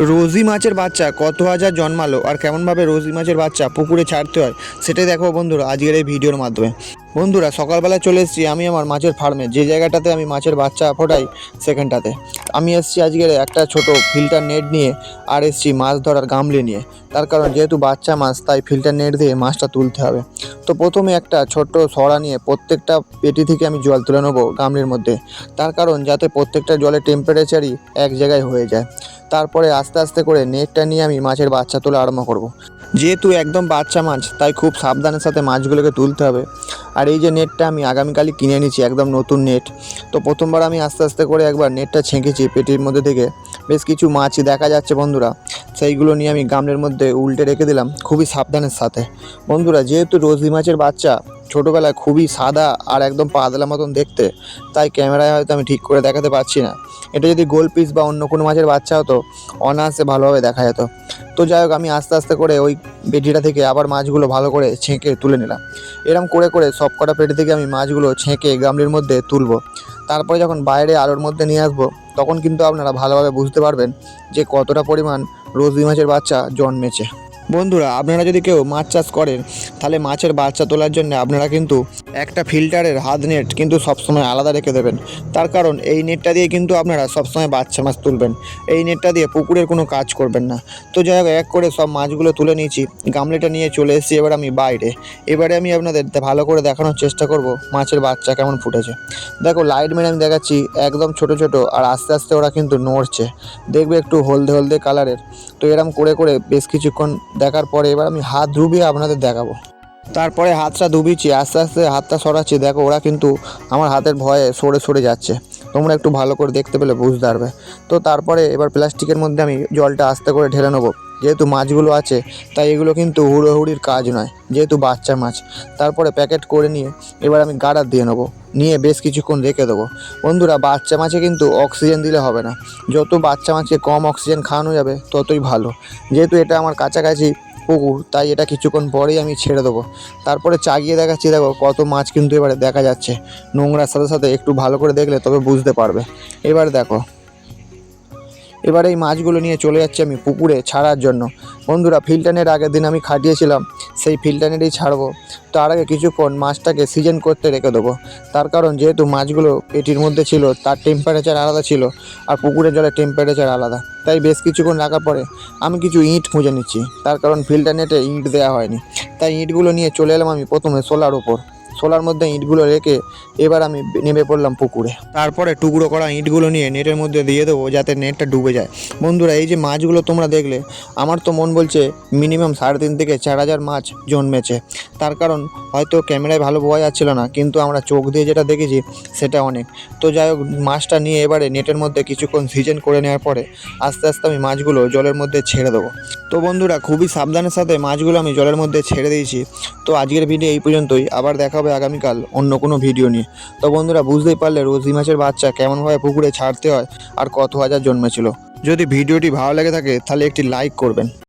রোজি মাছের বাচ্চা, কত হাজার জন্মালো, আর কেমনভাবে রোজি মাছের বাচ্চা পুকুরে ছাড়তে হয়, সেটাই দেখো বন্ধুরা আজকের এই ভিডিওর মাধ্যমে। বন্ধুরা সকালবেলা চলে এসেছি আমি আমার মাছের ফার্মে যে জায়গাটাতে আমি মাছের বাচ্চা ফোটাই, সেখানটাতে। আমি এসেছি আজকের একটা ছোট ফিল্টার নেট নিয়ে আর এসেছি মাছ ধরার গামলি নিয়ে। তার কারণ যেহেতু বাচ্চা মাছ, তাই ফিল্টার নেট দিয়ে মাছটা তুলতে হবে। তো প্রথমে একটা ছোট্ট সরা নিয়ে প্রত্যেকটা পেটি থেকে আমি জল তুলে নেব গামলির মধ্যে। তার কারণ যাতে প্রত্যেকটা জলের টেম্পারেচারই এক জায়গায় হয়ে যায়। তারপরে আস্তে আস্তে করে নেটটা নিয়ে আমি মাছের বাচ্চা তোলা আরম্ভ করব। যেহেতু একদম বাচ্চা মাছ, তাই খুব সাবধানের সাথে মাছগুলোকে তুলতে হবে। আর এই যে নেটটা আমি আগামীকালই কিনে নিচ্ছি একদম নতুন নেট। তো প্রথমবার আমি আস্তে আস্তে করে একবার নেটটা ছেঁকেছি পেটির মধ্যে থেকে। বেশ কিছু মাছ দেখা যাচ্ছে বন্ধুরা, সেইগুলো নিয়ে আমি গামলের মধ্যে উল্টে রেখে দিলাম, খুবই সাবধানের সাথে। বন্ধুরা, যেহেতু রোজি মাছের বাচ্চা ছোটোবেলায় খুবই সাদা আর একদম পাতলা মতন দেখতে, তাই ক্যামেরায় হয়তো আমি ঠিক করে দেখাতে পারছি না। এটা যদি গোল পিস বা অন্য কোনো মাছের বাচ্চা হতো, অনায়াসে ভালোভাবে দেখা যেত। তো যাই হোক, আমি আস্তে আস্তে করে ওই পেটিটা থেকে আবার মাছগুলো ভালো করে ছেঁকে তুলে নিলাম। এরম করে করে সব কটা পেটি থেকে আমি মাছগুলো ছেঁকে গামলির মধ্যে তুলবো। তারপরে যখন বাইরে আলোর মধ্যে নিয়ে আসব, তখন কিন্তু আপনারা ভালোভাবে বুঝতে পারবেন যে কতটা পরিমাণ রোজি মাছের বাচ্চা জন্মেছে। বন্ধুরা আপনারা যদি কেউ মাছ চাষ করেন তাহলে মাছের বাচ্চা তোলার জন্য আপনারা কিন্তু একটা ফিল্টারের হাত নেট কিন্তু সবসময় আলাদা রেখে দেবেন। তার কারণ এই নেটটা দিয়ে কিন্তু আপনারা সবসময় বাচ্চা মাছ তুলবেন। এই নেটটা দিয়ে পুকুরের কোনো কাজ করবেন না। তো যাই হোক, এক করে সব মাছগুলো তুলে নিয়েছি, গামলেটা নিয়ে চলে এসেছি, এবার আমি বাইরে। এবারে আমি আপনাদের ভালো করে দেখানোর চেষ্টা করব মাছের বাচ্চা কেমন ফুটেছে। দেখো লাইট মেরে আমি দেখাচ্ছি একদম ছোট ছোট, আর আস্তে আস্তে ওরা কিন্তু নড়ছে। দেখবে একটু হলদে হলদে কালারের তো এরম করে করে বেশ কিছুক্ষণ দেখার পরে এবার আমি হাত ডুবিয়ে আপনাদের দেখাবো। তারপরে হাতটা ডুবিয়েছি আস্তে আস্তে হাতটা সরাচ্ছি। দেখো, ওরা কিন্তু আমার হাতের ভয়ে সরে সরে যাচ্ছে। তোমরা একটু ভালো করে দেখতে পেলে, বুঝতে পারবে। তো তারপরে এবার প্লাস্টিকের মধ্যে আমি জলটা আস্তে করে ঢেলে নেব। যেহেতু মাছগুলো আছে, তাই এগুলো কিন্তু হুড়োহুড়ির কাজ নয়, যেহেতু বাচ্চা মাছ। তারপরে প্যাকেট করে নিয়ে এবার আমি গাডার দিয়ে নেব। নিয়ে বেশ কিছুক্ষণ রেখে দেবো। বন্ধুরা, বাচ্চা মাছে কিন্তু অক্সিজেন দিলে হবে না। যত বাচ্চা মাছকে কম অক্সিজেন খাওয়ানো যাবে, ততই ভালো। যেহেতু এটা আমার কাছাকাছি পুকুর, তাই এটা কিছুক্ষণ পরেই আমি ছেড়ে দেবো। তারপরে চাগিয়ে দেখাচ্ছি, দেখো কত মাছ কিন্তু এবারে দেখা যাচ্ছে। নোংরার সাথে সাথে একটু ভালো করে দেখলে তবে বুঝতে পারবে। এবার দেখো এবার এই মাছগুলো নিয়ে চলে যাচ্ছি আমি পুকুরে ছাড়ার জন্য। বন্ধুরা ফিল্টানের আগের দিন আমি খাটিয়েছিলাম, সেই ফিল্টানেরই ছাড়বো। তার আগে কিছুক্ষণ মাছটাকে সিজন করতে রেখে দেবো। তার কারণ যেহেতু মাছগুলো পেটির মধ্যে ছিল, তার টেম্পারেচার আলাদা ছিল আর পুকুরের জলের টেম্পারেচার আলাদা। তাই বেশ কিছুক্ষণ রাখার পরে আমি কিছু ইঁট খুঁজে নিচ্ছি। তার কারণ ফিল্টার নেটে ইঁট দেওয়া হয়নি। তাই ইঁটগুলো নিয়ে চলে এলাম আমি প্রথমে সোলার ওপর সোলার মধ্যে ইঁটগুলো রেখে এবার আমি নেমে পড়লাম পুকুরে। তারপরে টুকরো করা ইঁটগুলো নিয়ে নেটের মধ্যে দিয়ে দেবো যাতে নেটটা ডুবে যায়। বন্ধুরা, এই যে মাছগুলো তোমরা দেখলে, আমার তো মন বলছে মিনিমাম সাড়ে তিন থেকে চার হাজার মাছ জন্মেছে। তার কারণ হয়তো ক্যামেরায় ভালো বোঝা যাচ্ছিল না, কিন্তু আমরা চোখ দিয়ে যেটা দেখেছি সেটা অনেক। তো যাই হোক, মাছটা নিয়ে এবারে নেটের মধ্যে কিছুক্ষণ সিজন করে নেওয়ার পরে আস্তে আস্তে আমি মাছগুলো জলের মধ্যে ছেড়ে দেবো। তো বন্ধুরা, খুবই সাবধানের সাথে মাছগুলো আমি জলের মধ্যে ছেড়ে দিয়েছি। তো আজকের ভিডিও এই পর্যন্তই, আবার দেখা হবে আগামীকাল অন্য কোনো ভিডিও নিয়ে। তো বন্ধুরা, বুঝতেই পারলে রোজি মাছের বাচ্চা কেমনভাবে পুকুরে ছাড়তে হয় আর কত হাজার জন্মেছিল। যদি ভিডিওটি ভালো লেগে থাকে, তাহলে একটি লাইক করবেন।